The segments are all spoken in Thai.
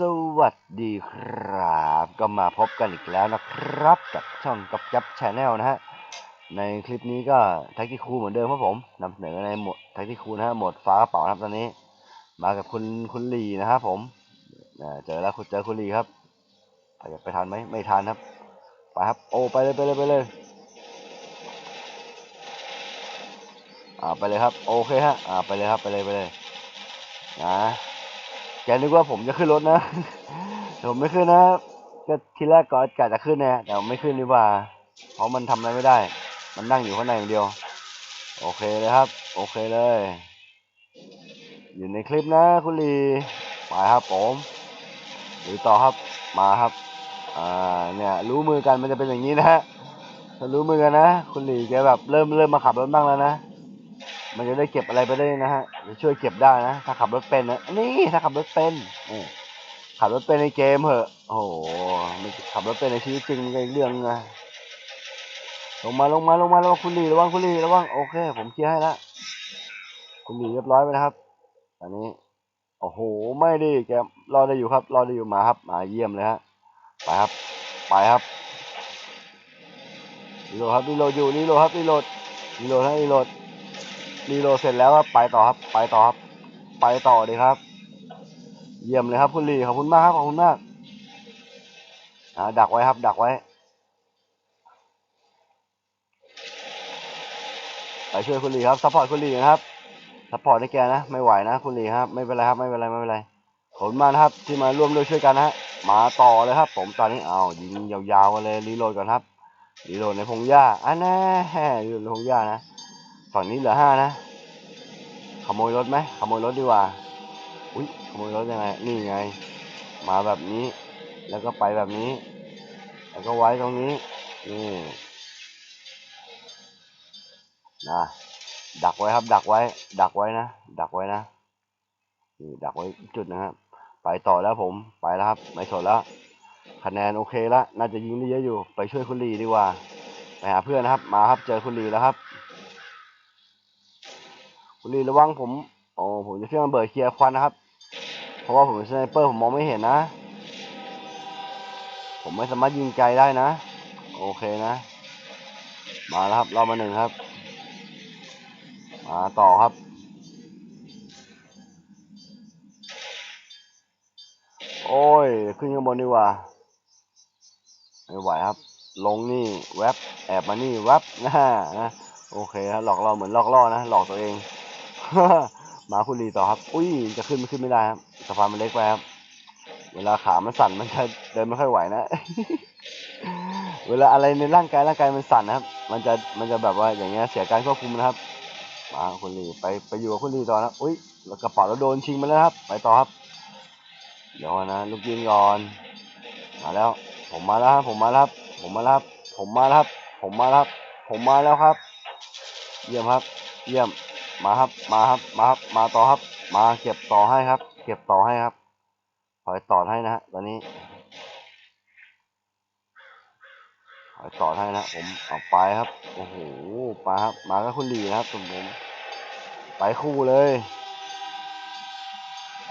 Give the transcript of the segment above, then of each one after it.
สวัสดีครับ ก็มาพบกันอีกแล้วนะครับ กับช่องกับยับชาแนลนะฮะ ในคลิปนี้ก็แท็กที่คูเหมือนเดิมครับผมนำเสนอในหมดแท็กที่คูนะฮะหมดฟ้ากระเป๋านะครับตอนนี้ มากับคุณคุณลีนะครับผมเจอแล้วคุณเจอคุณลีครับไปไปทันไหมไม่ทันครับไปครับโอ้ไปเลยไปเลยไปเลยอ่าไปเลยครับ โอเคฮะอ่าไปเลยครับไปเลยไปเลยนะ แกนึกว่าผมจะขึ้นรถนะผมไม่ขึ้นนะก็ทีแรกก็กะจะขึ้นนะแต่ไม่ขึ้นดีกว่า เพราะมันทำอะไรไม่ได้ มันนั่งอยู่ข้างในอย่างเดียว โอเคเลยครับ โอเคเลย อยู่ในคลิปนะคุณลีไปครับผมหรือต่อครับมาครับอ่าเนี่ยรู้มือกันมันจะเป็นอย่างนี้นะฮะถ้ารู้มือกันนะ คุณลีแกแบบเริ่มเริ่มมาขับรถบ้างแล้วนะ มันจะได้เก็บอะไรไปได้นะฮะจะช่วยเก็บได้นะ ถ้าขับรถเป็นนะนี่ถ้าขับรถเป็นนี่ขับรถเป็นในเกมเหอะ โอ้โหมันขับรถเป็นในชีวิตจริงมันก็อีกเรื่องนะลงมาลงมาลงมาระวังคุณลีระวังคุณลีระวังโอเค ผมเคลียร์ให้แล้วคุณลีเรียบร้อยไปนะครับอันนี้โอ้โหไม่ดิแกรอได้อยู่ครับ รอได้อยู่มาครับมาเยี่ยมเลยฮะไปครับไปครับรีโหลดครับรีโหลดอยู่รีโหลดครับรีโหลดรีโหลดให้รีโหลด รีโหลดเสร็จแล้วครับไปต่อครับ ไปต่อครับ ไปต่อเลยครับ เยี่ยมเลยครับคุณลีขอบคุณมากครับขอบคุณมากอ่าดักไว้ครับ ดักไว้ ไปช่วยคุณลีครับซัพพอร์ตคุณลีนะครับซัพพอร์ตให้แกนะไม่ไหวนะคุณลีครับไม่เป็นไรครับไม่เป็นไรไม่เป็นไรขอบคุณมากนะครับ ที่มาร่วมด้วยช่วยกันนะฮะมาต่อเลยครับ ผมตอนนี้เอายิงยาวๆกันเลยรีโหลดก่อนครับรีโหลดในพงหญ้าอันแน่รีโหลดในพงหญ้านะ ฝั่งนี้เหลือห้านะ ขโมยรถไหมขโมยรถดีกว่า อุ้ยขโมยรถยังไง นี่ไง มาแบบนี้ แล้วก็ไปแบบนี้ แล้วก็ไว้ตรงนี้ นี่นะดักไว้ครับ ดักไว้ ดักไว้นะ ดักไว้นะ นี่ดักไว้จุดนะครับ ไปต่อแล้วผม ไปแล้วครับ ไม่สนแล้ว คะแนนโอเคแล้ว น่าจะยิงได้เยอะอยู่ ไปช่วยคุณลีดีกว่า ไปหาเพื่อนนะครับ มาครับ เจอคุณลีแล้วครับ คุณลีระวังผมโอ้ผมจะเครื่องเบิดเคลียร์ควันนะครับ เพราะว่าผมเป็นสไนเปอร์ผมมองไม่เห็นนะ ผมไม่สามารถยิงไกลได้นะ โอเคนะ มาแล้วครับรอบมาหนึ่งครับ มาต่อครับโอ้ย ขึ้นข้างบนดีกว่า ไม่ไหวครับ ลงนี่แวบแอบมานี่แวบนะนะ โอเคครับหลอกเราเหมือนหลอกล่อนะ หลอกตัวเอง มาคุณลีต่อครับ อุ้ยจะขึ้นไม่ขึ้นไม่ได้ครับสะพานมันเล็กไปครับ เวลาขามันสั่นมันจะเดินไม่ค่อยไหวนะ เวลาอะไรในร่างกายร่างกายมันสั่นนะครับ มันจะมันจะแบบว่าอย่างเงี้ยเสียการควบคุมนะครับ มาคุณลีไปไปอยู่กับคุณลีต่อนะอุ้ยแล้วกระเป๋าเราโดนชิงมาแล้วครับ ไปต่อครับ เดี๋ยวนะลูกยิงก่อนมาแล้ว ผมมาแล้วครับผมมาแล้วครับผมมาแล้วครับผมมาแล้วครับผมมาแล้วครับผมมาแล้วครับ เยี่ยมครับ เยี่ยม มาครับ มาครับ มาครับ มาต่อครับ มาเก็บต่อให้ครับ เก็บต่อให้ครับคอยต่อให้นะฮะตอนนี้คอยต่อให้นะผมเอาไปครับ โอ้โหไปครับ มาก็คุณลีนะครับผมผมไปคู่เลย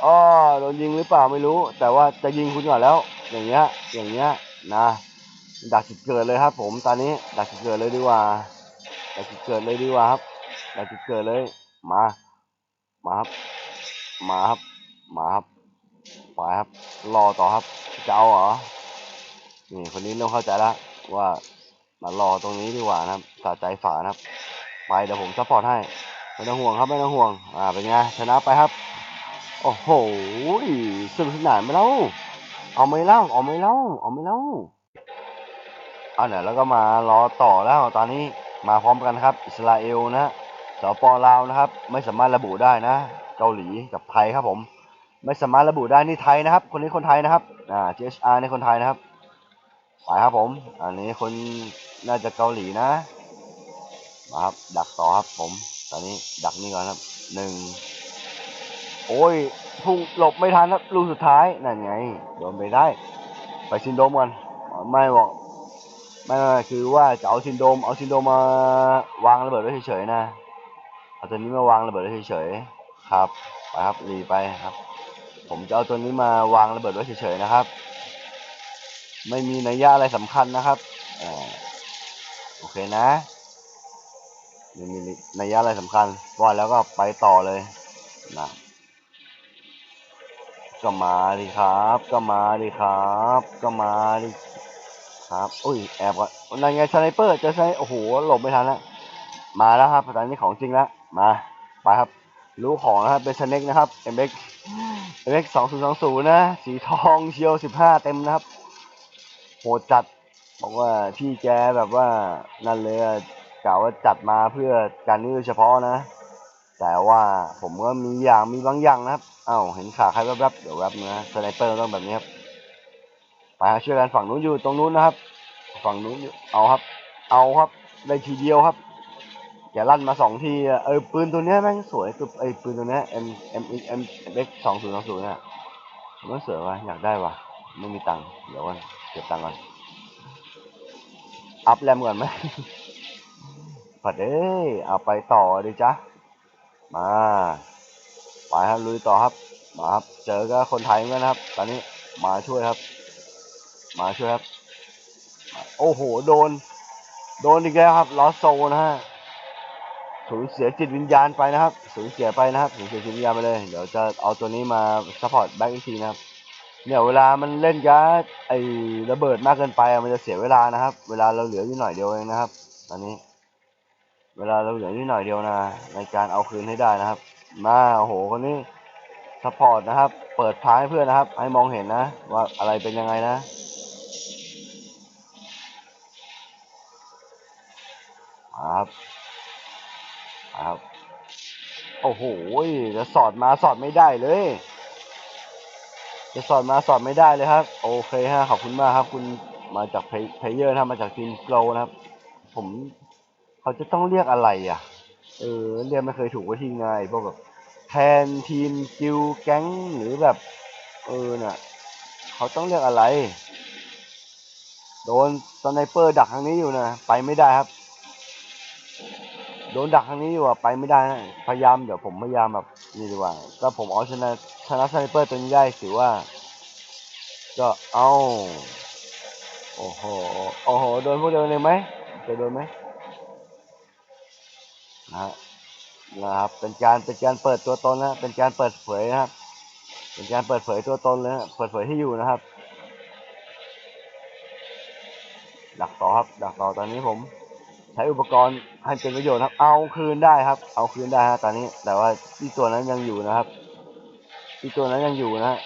อ้อโดนยิงหรือเปล่าไม่รู้ แต่ว่าจะยิงคุณก่อนแล้ว อย่างเงี้ย อย่างเงี้ยนะดักจุดเกิดเลยครับ ผมตอนนี้ดักจุดเกิดเลยดีกว่าดักจุดเกิดเลยดีกว่าครับดักจุดเกิดเลย มา มาครับ มาครับ มาครับไปครับ รอต่อครับจะเอาเหรอ นี่คนนี้เริ่มเข้าใจแล้วว่ามารอตรงนี้ดีกว่านะครับสะใจฝานะครับ ไปเดี๋ยวผมซัพพอร์ตให้ ไม่ต้องห่วงครับ ไม่ต้องห่วง อ่า เป็นไง ชนะไปครับ โอ้โหสนุกสนานไหมเล่าเอาไม่เล่า เอาไม่เล่า เอาไม่เล่าอ่าเดี๋ยวแล้วก็มารอต่อแล้วตอนนี้มาพร้อมกันครับ อิสราเอลนะฮะ สปลาวนะครับ ไม่สามารถระบุได้นะ เกาหลีกับไทยครับผม ไม่สามารถระบุได้นี่ไทยนะครับ คนนี้คนไทยนะครับอ่า GHR ในคนไทยนะครับไปครับผม อันนี้คนน่าจะเกาหลีนะมาครับ ดักต่อครับผม ตอนนี้ดักนี่ก่อนครับหนึ่งโอ้ยพุ่งหลบไม่ทันครับลูกสุดท้ายนั่นไงโดนไปได้ ไปซินโดรมกันอ๋อไม่บอกไม่ไม่ไม่คือว่าจะเอาซินโดรมเอาซินโดรมมาวางระเบิดไว้เฉยๆนะ เอาตัวนี้มาวางระเบิดไว้เฉยๆครับไปครับรีไปครับ ผมจะเอาตัวนี้มาวางระเบิดไว้เฉยๆนะครับ ไม่มีนัยยะอะไรสำคัญนะครับอ่าโอเคนะไม่มีนัยยะอะไรสำคัญว่าแล้วก็ไปต่อเลยนะก็มาดิครับ ก็มาดิครับ ก็มาดิครับอุ้ยแอบก่อนนั่นไงสไนเปอร์เจอสไนโอ้โหหลบไม่ทันแล้วมาแล้วครับตอนนี้ของจริงแล้ว มาไปครับรู้ของนะครับเป็นสเน็กนะครับ MX MX สองศูนย์สองศูนย์นะ สีทองเชียวสิบห้าเต็มนะครับ โหดจัดบอกว่าพี่แกแบบว่านั่นเลยกล่าวว่าจัดมาเพื่อการนี้โดยเฉพาะนะ แต่ว่าผมก็มีอย่างมีบางอย่างนะครับเอ้าเห็นขาใครแวบๆเดี๋ยวแวบนะสไนเปอร์ต้องแบบนี้ครับไปช่วยกันฝั่งนู้นอยู่ตรงนู้นนะครับ ฝั่งนู้นอยู่เอาครับ เอาครับได้ทีเดียวครับ อย่าลั่นมาสองทีอะเออปืนตัวเนี้ยแม่งสวยตัวไอ้ปืนตัวเนี้ย M M M X สองศูนย์สองศูนย์เนี่ยมันสวยว่ะอยากได้ว่ะไม่มีตังค์เดี๋ยวก่อนเก็บตังค์ก่อนอัพแรมก่อนไหมปัดเอ้ยเอาไปต่อดิจ๊ะมาไปครับลุยต่อครับ มาครับ เจอกับคนไทยเหมือนกันะครับ ตอนนี้มาช่วยครับ มาช่วยครับ โอ้โห โดน โดนอีกแล้วครับลอสโซนะฮะ สูญเสียจิตวิญญาณไปนะครับ สูญเสียไปนะครับสูญเสียจิตวิญญาณไปเลย เดี๋ยวจะเอาตัวนี้มาซัพพอร์ตแบ็กอีกทีนะครับ เนี่ยเวลามันเล่นการ์ดไอ้ระเบิดมากเกินไปมันจะเสียเวลานะครับ เวลาเราเหลืออยู่หน่อยเดียวเองนะครับ ตอนนี้ เวลาเราเหลืออยู่หน่อยเดียวนะ ในการเอาคืนให้ได้นะครับ มาโอ้โหคนนี้ซัพพอร์ตนะครับ เปิดท้ายเพื่อนนะครับ ให้มองเห็นนะ ว่าอะไรเป็นยังไงนะ ครับ ครับ โอ้โหจะสอดมาสอดไม่ได้เลย จะสอดมาสอดไม่ได้เลยครับ โอเคฮะขอบคุณมากครับ คุณมาจากเพลเยอร์นะมาจากทีมโกลนะครับ ผมเขาจะต้องเรียกอะไรอะ เออเรียกไม่เคยถูกว่าทีมไงพวกแบบแทนทีมกิลแก๊งหรือแบบ เออน่ะเขาต้องเรียกอะไร โดนสไนเปอร์ดักทางนี้อยู่นะ ไปไม่ได้ครับ โดนดักทางนี้อยู่อะไปไม่ได้นะพยายามเดี๋ยวผมพยายามแบบนี่ดีกว่าถ้าผมเอาชนะชนะสไนเปอร์ตัวนี้ได้ถือว่า ก็เอาโอ้โหโอ้โหโดนพวกเดียวเลยไหมจะโดนไหมนะนะครับเป็นการเป็นการเปิดตัวตนนะเป็นการเปิดเผยนะครับ เป็นการเปิดเผยตัวตนเลยนะเปิดเผยที่อยู่นะครับดักต่อครับดักต่อตอนนี้ผม ช้อุปกรณ์ให้เป็นประโยชน์ครับ เอาคืนได้ครับ เอาคืนได้ฮะตอนนี้ แต่ว่าที่ตัวนั้นยังอยู่นะครับ ที่ตัวนั้นยังอยู่นะฮะ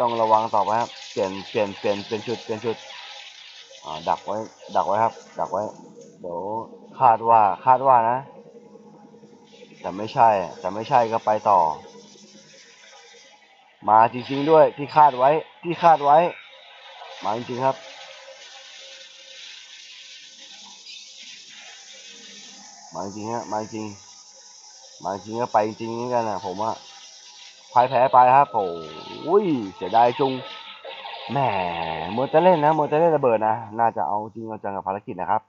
ต้องระวังต่อไปครับ เปลี่ยนเปลี่ยนเปลี่ยนเปลี่ยนชุดเปลี่ยนชุดอ่าดักไว้ ดักไว้ครับ ดักไว้ เดี๋ยวคาดว่าคาดว่านะ แต่ไม่ใช่ แต่ไม่ใช่ก็ไปต่อ มาจริงๆด้วยที่คาดไว้ที่คาดไว้ มาจริงๆครับ มาจริงฮะมาจริงมาจริงก็ไปจริงนี่กันนะผมว่าพ่ายแพ้ไปครับโอ้ยเสียดายจุงแหมมัวจะเล่นนะมัวจะเล่นระเบิดนะน่าจะเอาจริงเอาจังกับภารกิจนะครับ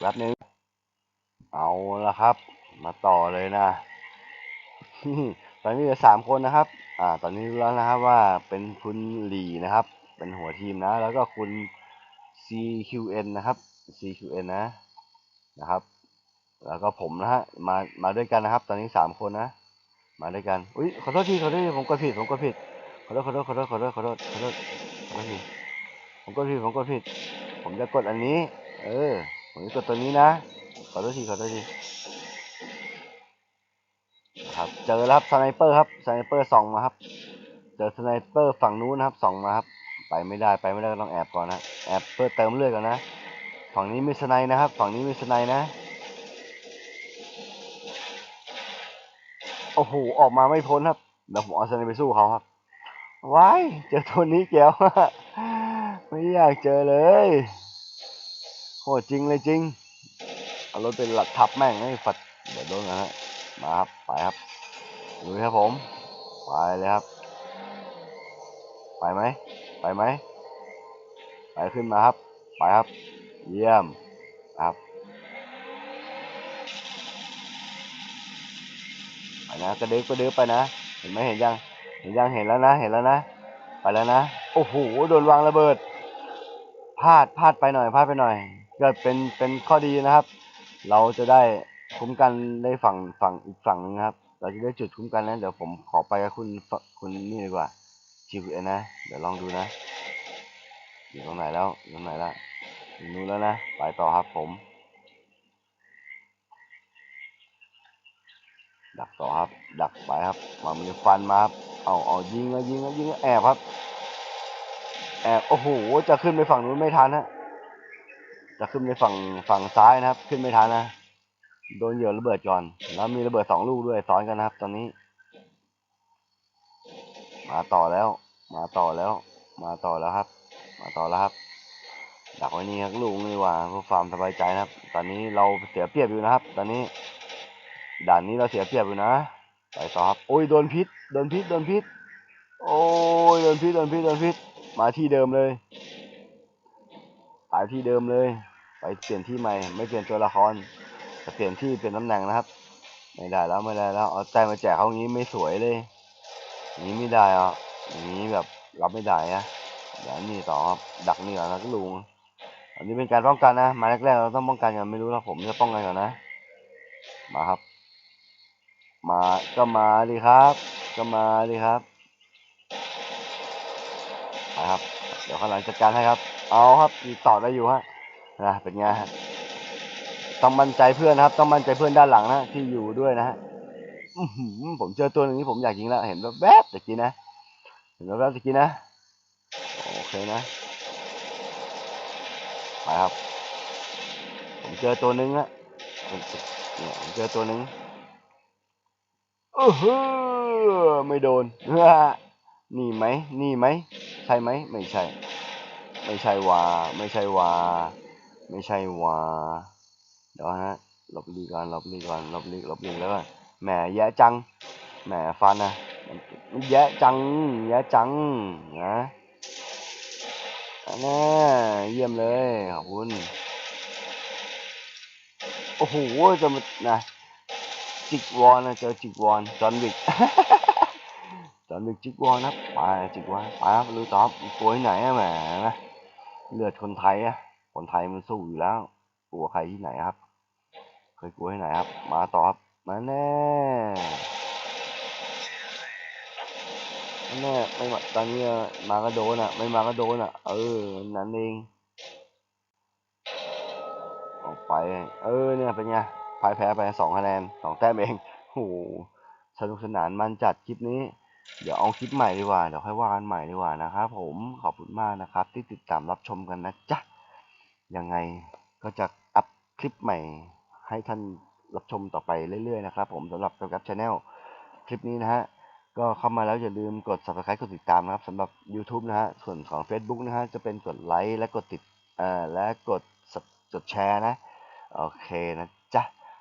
แป๊บนึงเอาละครับ มาต่อเลยนะตอนนี้เหลือสามคนนะครับ อ่า ตอนนี้รู้แล้วนะครับว่าเป็นคุณหลีนะครับ เป็นหัวทีมนะ แล้วก็คุณ CQN นะครับ CQN นะนะครับ แล้วก็ผมนะฮะมามาด้วยกันนะครับ ตอนนี้สามคนนะ มาด้วยกันอุ้ยขอโทษทีขอโทษทีผมกดผิดผมกดผิดขอโทษขอโทษขอโทษขอโทษขอโทษขอโทษขอโทษทีผมกดผิดผมกดผิด ผมจะกดอันนี้ เออผมจะกดตัวนี้นะขอโทษทีขอโทษทีครับเจอแล้วครับสไนเปอร์ครับสไนเปอร์ส่องมาครับเจอสไนเปอร์ฝั่งนู้นนะครับส่องมาครับไปไม่ได้ไปไม่ได้ก็ต้องแอบก่อนนะแอบเพื่อเติมเลือดก่อนนะฝั่งนี้มีสไนนะครับ ฝั่งนี้มีสไนนะ โอ้โห ออกมาไม่พ้นครับ เดี๋ยวผมเอาสไนไปสู้เขาครับ ว้าย เจอตัวนี้แก้วไม่อยากเจอเลย โหจริงเลยจริง เอารถเป็นหลักทับแม่งให้ฝัด เดี๋ยวโดนนะฮะ มาครับ ไปครับดูครับผม ไปเลยครับ ไปไหม ไปไหม ไปขึ้นมาครับ ไปครับ เยี่ยมครับ นะกระดึ๊บกระดึ๊บไปนะ เห็นไหมเห็นยัง เห็นยังเห็นแล้วนะ เห็นแล้วนะ ไปแล้วนะ โอ้โห โดนวางระเบิด พลาด พลาดไปหน่อย พลาดไปหน่อย ก็เป็น เป็นข้อดีนะครับ เราจะได้คุ้มกันในฝั่ง ฝั่งอีกฝั่งหนึงครับ เราจะได้จุดคุ้มกันนะ เดี๋ยวผมขอไปกับคุณ คุณนี่ดีกว่า GQN นะ เดี๋ยวลองดูนะ อยู่ตรงไหนแล้วอยู่ตรงไหนแล้วอยู่นู้นแล้วนะ ไปต่อครับผม ดักต่อครับ ดักไปครับมามีฟันมาครับเอาเอายิงแล้วยิงแล้วยิงแล้วแอบครับ แอบโอ้โหจะขึ้นไปฝั่งนู้นไม่ทันฮะจะขึ้นไปฝั่งฝั่งซ้ายนะครับ ขึ้นไม่ทันนะโดนเหยื่อระเบิดก่อน แล้วมีระเบิดสองลูกด้วยซ้อนกันนะครับ ตอนนี้ มาต่อแล้ว มาต่อแล้ว มาต่อแล้วครับ มาต่อแล้วครับ ดักไว้นี่ครับลูกนี่ว่าเพื่อความสบายใจนะครับ ตอนนี้เราเสียเปรียบอยู่นะครับ ตอนนี้ ด่านนี้เราเสียเปรียบอยู่นะไปต่อครับโอ้ยโดนพิษโดนพิษโดนพิษโอ้ยโดนพิษโดนพิษโดนพิษมาที่เดิมเลยไปที่เดิมเลย ไปเปลี่ยนที่ใหม่ ไม่เปลี่ยนตัวละครแต่เปลี่ยนที่เปลี่ยนตำแหน่งนะครับ ไม่ได้แล้วไม่ได้แล้วเอาใจมาแจกเขาอย่างนี้ไม่สวยเลยนี้ไม่ได้อะนี้แบบรับไม่ได้อะเดี๋ยวนี่ต่อครับดักนี่ก่อนนะก็ลุงอันนี้เป็นการป้องกันนะมาแรกๆเราต้องป้องกันกันไม่รู้แล้วผมจะป้องกันก่อนนะมาครับ มาก็มาดิครับ ก็มาดิครับไปครับ เดี๋ยวข้างหลังจัดการให้ครับ เอาครับมีต่อได้อยู่ฮะนะเป็นไงฮะต้องมั่นใจเพื่อนนะครับ ต้องมั่นใจเพื่อนด้านหลังนะที่อยู่ด้วยนะฮะผมเจอตัวนึงที่ผมอยากยิงแล้วเห็นแวบๆตะกี้นะเห็นแวบๆตะกี้นะโอเคนะไปครับ ผมเจอตัวนึงอะเนี่ยผมเจอตัวนึง เออเฮ้อไม่โดนนี่ไหมนี่ไหมใช่ไหมไม่ใช่ ไม่ใช่ว่าไม่ใช่ว่าไม่ใช่ว่าเดี๋ยวฮะหลบลีก่อนหลบลีก่อนหลบลีหลบลีแล้วก็แหมแย่จังแหมฟันนะมันแย่จังแย่จังนะอันน่เยี่ยมเลยขอบคุณโอ้โหจะมานะ จิกวอนนะเจอจิกวอนจอนวิกจอนวิกจิกวอนครับไปจิกวอนไปครับลุยต่อครับกลัวไหนอะแหมเลือดคนไทยอะคนไทยมันสู้อยู่แล้วกลัวใครที่ไหนครับ เคยกลัวที่ไหนครับ มาตอบมาแน่มาแน่ไม่มาตอนนี้มาก็โดนอะ ไม่มาก็โดนอะ เออ นั่นเองออกไป เออเนี่ยเป็นไงายแพ้ไปสองคะแนนสองแต้มเองโหสนุกสนานมันจัดคลิปนี้ เดี๋ยวเอาคลิปใหม่ดีกว่า เดี๋ยวค่อยว่ากันใหม่ดีกว่านะครับผมขอบคุณมากนะครับ ที่ติดตามรับชมกันนะจ๊ะยังไงก็จะอัพคลิปใหม่ ให้ท่านรับชมต่อไปเรื่อยๆนะครับผมสำหรับกับช anel คลิปนี้นะฮะก็เข้ามาแล้วอย่าลืมกด subscribe กดติดตามนะครับสำหรับ YouTube นะฮะส่วนของ Facebook นะฮะจะเป็นกดไลค์และกดติดเอ่อและกดกดแชร์นะ โอเคนะ